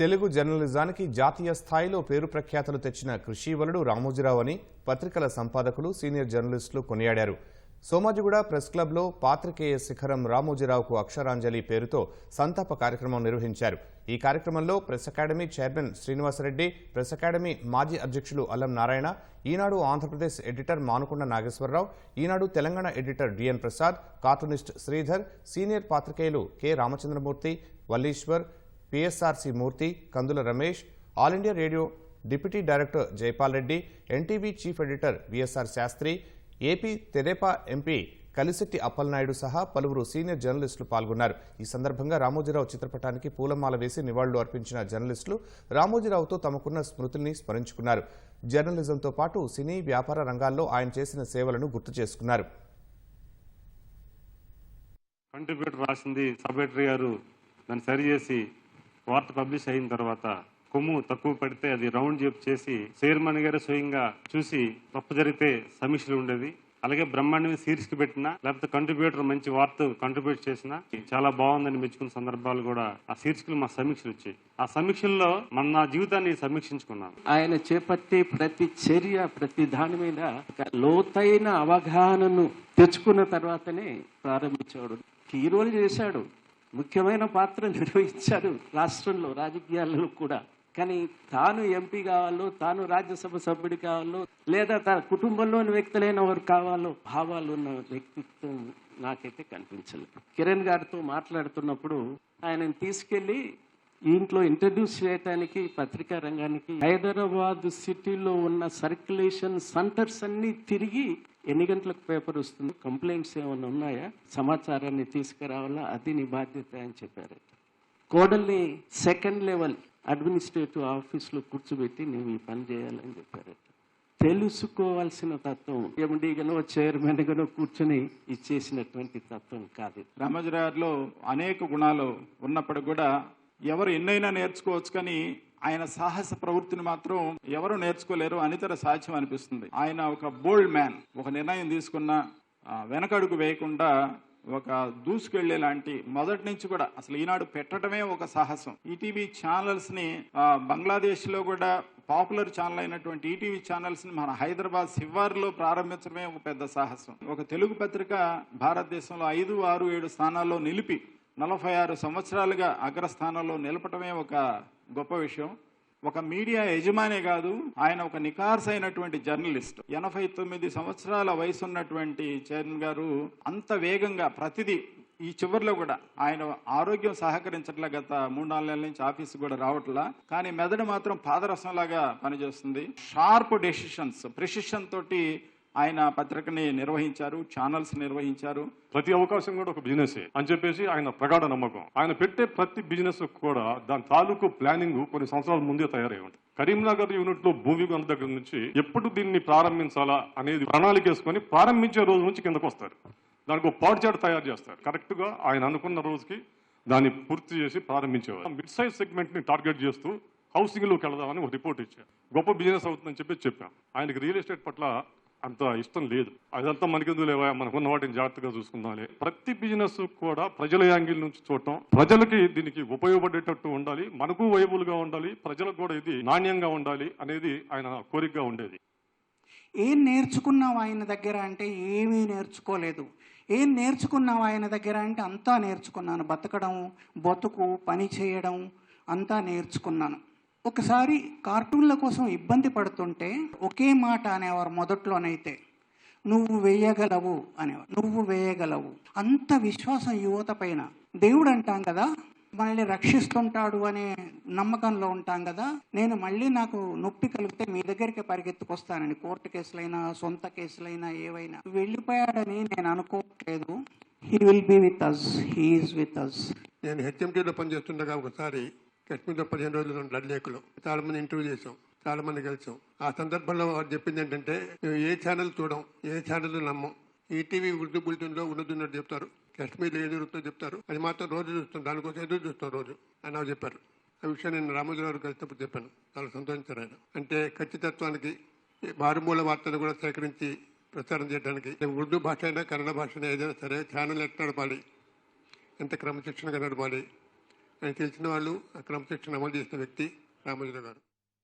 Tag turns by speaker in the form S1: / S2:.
S1: తెలుగు జర్నలిజానికి జాతీయ స్థాయిలో పేరు ప్రఖ్యాతలు తెచ్చిన కృషివలుడు రామోజీరావు అని పత్రికల సంపాదకులు సీనియర్ జర్నలిస్టులు కొనియాడారు. సోమాజిగూడ ప్రెస్ క్లబ్లో పాత్రికేయ శిఖరం రామోజీరావుకు అక్షరాంజలి పేరుతో సంతాప కార్యక్రమం నిర్వహించారు. ఈ కార్యక్రమంలో press academy chairman Srinivasa Reddy press academy మాజీ అధ్యక్షులు Allam Narayana Eenadu Andhra Pradesh editor Manukonda Nageswara Rao Eenadu Telangana editor D N Prasad cartoonist Sridhar senior పాత్రికేయులు K Ramachandra Murthy Valliswar P S R C Murthy Kandula Ramesh All India Radio deputy director Jaipal Reddy N T V chief editor V S R Sastry A P Tedepa M P Kalisetti Appala Naidu సహా పలువురు senior జర్నలిస్టులు పాల్గొన్నారు. ఈ సందర్భంగా రామోజీరావు చిత్రపటానికి పూలమాల వేసి నివాళులు అర్పించిన జర్నలిస్టులు రామోజీరావుతో తమకున్న స్మృతుల్ని స్మరించుకున్నారు. జర్నలిజంతో పాటు సినీ వ్యాపార రంగాల్లో ఆయన చేసిన సేవలను గుర్తు చేసుకున్నారు.
S2: కంట్రిబ్యూటర్ రాసింది సబ్ గారు. దాన్ని సరిచేసి వార్త పబ్లిష్ అయిన తర్వాత కొమ్ము తక్కువ పడితే అది రౌండ్ జప్ చేసి చైర్మన్ గారు స్వయంగా చూసి తప్పు జరిగితే సమీక్షలు ఉండేది అలాగే బ్రహ్మాండమైన సీరీస్కి పెట్టినా లేకపోతే కంట్రిబ్యూటర్ మంచి వార్త కంట్రిబ్యూట్ చేసినా చాలా బాగుందని మెచ్చుకున్న సందర్భాలు కూడా ఆ శీర్షికలు మా సమీక్షలు వచ్చాయి. ఆ సమీక్షల్లో మన నా జీవితాన్ని సమీక్షించుకున్నాను
S3: ఆయన చేపట్టే ప్రతి చర్య ప్రతి దాని మీద లోతైన అవగాహనను తెచ్చుకున్న తర్వాతనే ప్రారంభించాడు హీరోలు చేశాడు. ముఖ్యమైన పాత్ర నిర్వహించారు రాష్ట్రంలో రాజకీయాలలో కూడా. కానీ తాను ఎంపీ కావాలో తాను రాజ్యసభ సభ్యుడు కావాలో లేదా తన కుటుంబంలోని వ్యక్తులైన వారు కావాలో భావాలు ఉన్న వ్యక్తిత్వం నాకైతే కనిపించలేదు. కిరణ్ గారితో మాట్లాడుతున్నప్పుడు ఆయనను తీసుకెళ్ళి ఇంట్లో ఇంట్రడ్యూస్ చేయడానికి పత్రికా రంగానికి హైదరాబాద్ సిటీలో ఉన్న సర్క్యులేషన్ సెంటర్స్ అన్ని తిరిగి ఎన్ని గంటలకు పేపర్ వస్తుంది కంప్లైంట్స్ ఏమైనా ఉన్నాయా? సమాచారాన్ని తీసుకురావాలా? అది నీ బాధ్యత అని చెప్పారు. కోడల్ని సెకండ్ లెవెల్ అడ్మినిస్ట్రేటివ్ ఆఫీస్లో కూర్చోబెట్టి నువ్వు ఈ పని చేయాలని చెప్పారు. తెలుసుకోవాల్సిన తత్వం ఎండి గనో చైర్మన్ గనో కూర్చొని ఇచ్చేసినటువంటి తత్వం కాదు.
S4: రామోజీరావులో అనేక గుణాలు ఉన్నప్పుడు కూడా ఎవరు ఎన్నైనా నేర్చుకోవచ్చు కానీ ఆయన సాహస ప్రవృత్తిని మాత్రం ఎవరు నేర్చుకోలేరు అనితర సాధ్యం అనిపిస్తుంది. ఆయన ఒక బోల్డ్ మ్యాన్ ఒక నిర్ణయం తీసుకున్న వెనకడుగు వేయకుండా ఒక దూసుకెళ్ళే లాంటి మొదటి నుంచి కూడా అసలు ఈనాడు పెట్టడమే ఒక సాహసం. ఈటీవీ ఛానల్స్ని బంగ్లాదేశ్లో కూడా పాపులర్ ఛానల్ అయినటువంటి ఈటీవీ ఛానల్స్ని మన హైదరాబాద్ శివార్లో ప్రారంభించడమే ఒక పెద్ద సాహసం. ఒక తెలుగు పత్రిక భారతదేశంలో ఐదు ఆరు ఏడు స్థానాల్లో నిలిపి నలభై ఆరు సంవత్సరాలుగా అగ్రస్థానంలో నిలపటమే ఒక గొప్ప విషయం. ఒక మీడియా యజమానే కాదు ఆయన ఒక నికార్సైనటువంటి అయినటువంటి జర్నలిస్ట్. ఎనభై తొమ్మిది సంవత్సరాల వయసు ఉన్నటువంటి చైర్మన్ గారు అంత వేగంగా ప్రతిదీ ఈ చివరిలో కూడా ఆయన ఆరోగ్యం సహకరించట్లే గత మూడు నాలుగు నెలల నుంచి ఆఫీస్ కూడా రావట్లా. కానీ మెదడు మాత్రం పాదరసంలాగా పనిచేస్తుంది. షార్ప్ డెసిషన్స్ ప్రెసిషన్ తోటి ఆయన పత్రికని నిర్వహించారు ఛానల్స్ నిర్వహించారు.
S5: ప్రతి అవకాశం కూడా ఒక బిజినెస్ అని చెప్పేసి ఆయన ప్రగాఢ నమ్మకం. ఆయన పెట్టే ప్రతి బిజినెస్ కూడా దాని తాలూకు ప్లానింగ్ కొన్ని సంవత్సరాల ముందే తయారై ఉంటుంది కరీంనగర్ యూనిట్లో భూమి దగ్గర నుంచి ఎప్పుడు దీన్ని ప్రారంభించాలా అనేది ప్రణాళిక వేసుకొని ప్రారంభించే రోజు నుంచి కిందకు వస్తారు. దానికి ఒక పాడ్చాట్ తయారు చేస్తారు. కరెక్ట్గా ఆయన అనుకున్న రోజుకి దాన్ని పూర్తి చేసి ప్రారంభించేవారు. మిడ్ సైజ్ సెగ్మెంట్ని టార్గెట్ చేస్తూ హౌసింగ్లోకి వెళదామని ఒక రిపోర్ట్ ఇచ్చారు. గొప్ప బిజినెస్ అవుతుందని చెప్పి చెప్పాం. ఆయనకి రియల్ ఎస్టేట్ పట్ల అంత ఇష్టం లేదు. అదంతా మనకెందుకు లేవా? మనకున్న వాటిని జాగ్రత్తగా చూసుకుందాం ప్రతి బిజినెస్ కూడా ప్రజల యాంగిల్ నుంచి చూడటం ప్రజలకి దీనికి ఉపయోగపడేటట్టు ఉండాలి మనకు వైబుల్గా ఉండాలి ప్రజలకు కూడా ఇది నాణ్యంగా ఉండాలి అనేది ఆయన కోరికగా ఉండేది.
S6: ఏం నేర్చుకున్నావు ఆయన దగ్గర అంటే ఏమీ నేర్చుకోలేదు. ఏం నేర్చుకున్నావు ఆయన దగ్గర అంటే అంతా నేర్చుకున్నాను. బతకడం బతుకు పని చేయడం అంతా నేర్చుకున్నాను. ఒకసారి కార్టూన్ల కోసం ఇబ్బంది పడుతుంటే ఒకే మాట అనేవారు మొదట్లోనైతే నువ్వు వేయగలవు అనేవారు. నువ్వు వేయగలవు. అంత విశ్వాసం యువత పైన. దేవుడు అంటాం కదా మనల్ని రక్షిస్తుంటాడు అనే నమ్మకంలో ఉంటాం కదా నేను మళ్ళీ నాకు నొప్పి కలిగితే మీ దగ్గరికి పరిగెత్తుకొస్తానని కోర్టు కేసులైనా సొంత కేసులైనా ఏవైనా. వెళ్ళిపోయాడని నేను అనుకోవట్లేదు he will be with us he is with us
S7: నేను హెచ్ఎంటీలో పనిచేస్తుండగా ఒకసారి కశ్మీర్లో పదిహేను రోజులు బ్లడ్ లేకులు చాలా మంది ఇంటర్వ్యూ చేసాం చాలా మంది కలిసాం. ఆ సందర్భంలో వారు చెప్పింది ఏంటంటే మేము ఏ ఛానల్ చూడం ఏ ఛానల్ నమ్మం. ఈటీవీ ఉర్దూ బులెటిన్లో ఉన్నది చెప్తారు. కాశ్మీర్లో ఏది జరుగుతుందో చెప్తారు. అది మాత్రం రోజు చూస్తాం దానికోసం ఎదురు చూస్తాం రోజు అని చెప్పారు. ఆ విషయం నేను రామోజీ గారు కలిసినప్పుడు చెప్పాను. చాలా సంతోషించారు ఆయన. అంటే ఖచ్చితత్వానికి మారుమూల వార్తలు కూడా సేకరించి ప్రచారం చేయడానికి. ఉర్దూ భాష అయినా కన్నడ భాష అయినా ఏదైనా సరే ఛానల్ ఎట్లా నడపాలి? ఎంత క్రమశిక్షణగా నడపాలి? ఆయన తెలిసిన వాళ్ళు ఆ క్రమశిక్షణ అమలు చేసిన వ్యక్తి రామోజీరావు గారు.